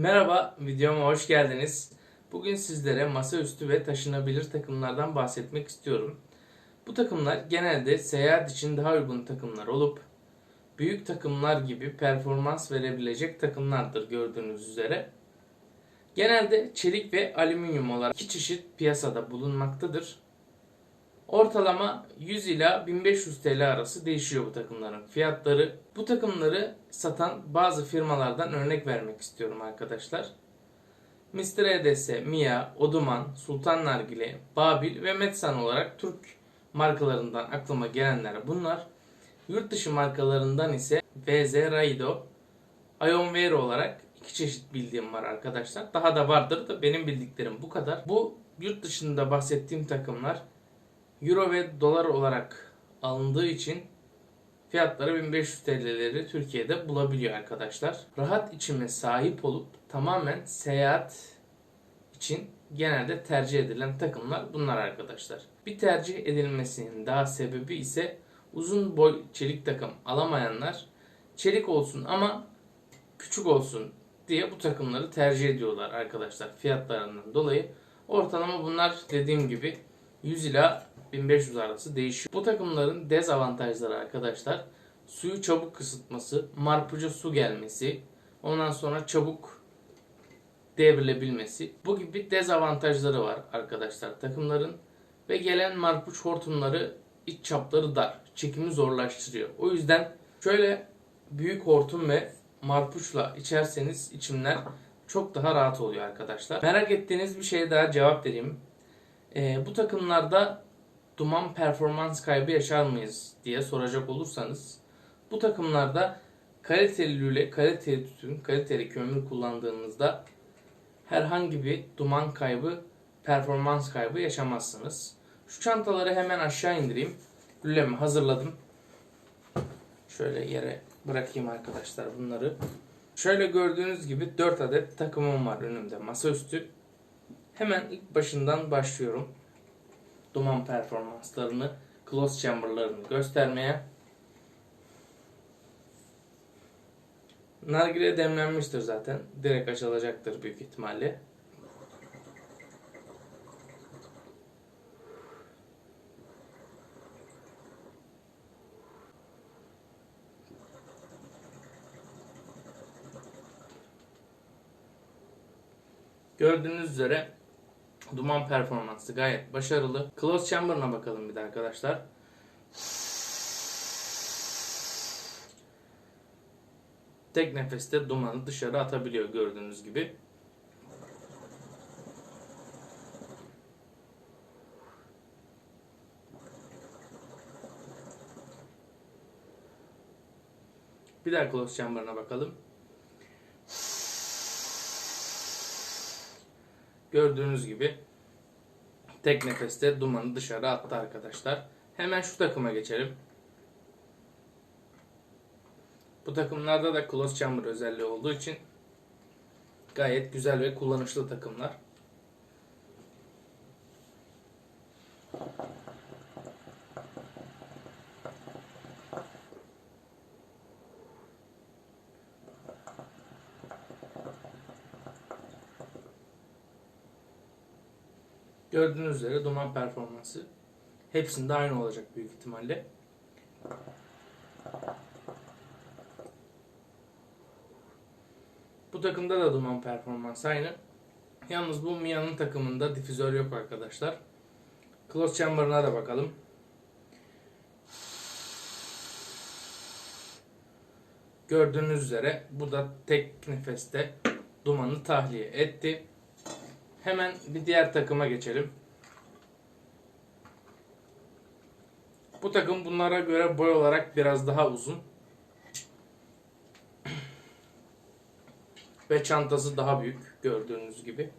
Merhaba, videoma hoş geldiniz. Bugün sizlere masaüstü ve taşınabilir takımlardan bahsetmek istiyorum. Bu takımlar genelde seyahat için daha uygun takımlar olup büyük takımlar gibi performans verebilecek takımlardır gördüğünüz üzere. Genelde çelik ve alüminyum olarak iki çeşit piyasada bulunmaktadır. Ortalama 100 ila 1500 TL arası değişiyor bu takımların fiyatları. Bu takımları satan bazı firmalardan örnek vermek istiyorum arkadaşlar. Mr. EDS, Mia, Oduman, Sultan Nargile, Babil ve Metsan olarak Türk markalarından aklıma gelenler bunlar. Yurt dışı markalarından ise VZ Raido, Ionware olarak iki çeşit bildiğim var arkadaşlar. Daha da vardır da benim bildiklerim bu kadar. Bu yurt dışında bahsettiğim takımlar Euro ve dolar olarak alındığı için fiyatları 1500 TL'leri Türkiye'de bulabiliyor arkadaşlar. Rahat içime sahip olup tamamen seyahat için genelde tercih edilen takımlar bunlar arkadaşlar. Bir tercih edilmesinin daha sebebi ise uzun boy çelik takım alamayanlar çelik olsun ama küçük olsun diye bu takımları tercih ediyorlar arkadaşlar fiyatlarından dolayı. Ortalama bunlar dediğim gibi 100 ila 1500 arası değişiyor. Bu takımların dezavantajları arkadaşlar suyu çabuk kısıtması, marpuca su gelmesi, ondan sonra çabuk devrilebilmesi. Bu gibi dezavantajları var arkadaşlar takımların ve gelen marpuç hortumları iç çapları dar, çekimi zorlaştırıyor. O yüzden şöyle büyük hortum ve marpuçla içerseniz içimler çok daha rahat oluyor arkadaşlar. Merak ettiğiniz bir şeye daha cevap vereyim. Ee, bu takımlarda duman performans kaybı yaşar mıyız diye soracak olursanız bu takımlarda kaliteli lüle, kaliteli tütün, kaliteli kömür kullandığınızda herhangi bir duman kaybı, performans kaybı yaşamazsınız. Şu çantaları hemen aşağı indireyim. Lülemi hazırladım. Şöyle yere bırakayım arkadaşlar bunları. Şöyle gördüğünüz gibi 4 adet takımım var önümde masaüstü. Hemen ilk başından başlıyorum. Duman performanslarını, close chamber'larını göstermeye. Nargile demlenmiştir zaten. Direkt açılacaktır büyük ihtimalle. Gördüğünüz üzere duman performansı gayet başarılı. Close chamber'ına bakalım bir de arkadaşlar. Tek nefeste dumanı dışarı atabiliyor gördüğünüz gibi. Bir daha close chamber'ına bakalım. Gördüğünüz gibi tek nefeste dumanı dışarı attı arkadaşlar. Hemen şu takıma geçelim. Bu takımlarda da close chamber özelliği olduğu için gayet güzel ve kullanışlı takımlar. Gördüğünüz üzere duman performansı hepsinde aynı olacak büyük ihtimalle. Bu takımda da duman performansı aynı. Yalnız bu Mia'nın takımında difüzör yok arkadaşlar. Close chamber'ına da bakalım. Gördüğünüz üzere bu da tek nefeste dumanı tahliye etti. Hemen bir diğer takıma geçelim. Bu takım bunlara göre boy olarak biraz daha uzun. Ve çantası daha büyük gördüğünüz gibi.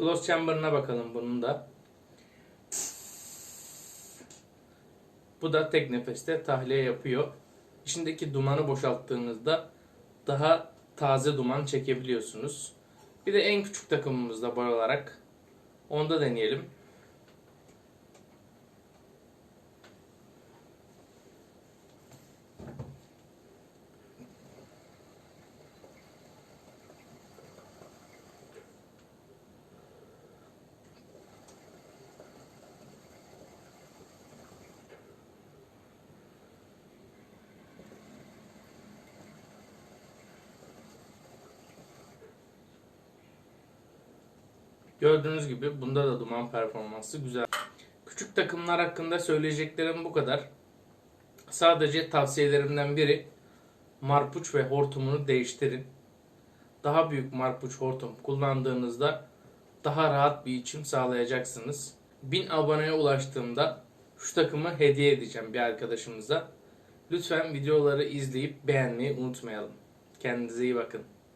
Close chamber'ına bakalım bunun da. Bu da tek nefeste tahliye yapıyor. İçindeki dumanı boşalttığınızda daha taze duman çekebiliyorsunuz. Bir de en küçük takımımızda boy olarak onda deneyelim. Gördüğünüz gibi bunda da duman performansı güzel. Küçük takımlar hakkında söyleyeceklerim bu kadar. Sadece tavsiyelerimden biri marpuç ve hortumunu değiştirin. Daha büyük marpuç hortum kullandığınızda daha rahat bir içim sağlayacaksınız. 1000 aboneye ulaştığımda şu takımı hediye edeceğim bir arkadaşımıza. Lütfen videoları izleyip beğenmeyi unutmayalım. Kendinize iyi bakın.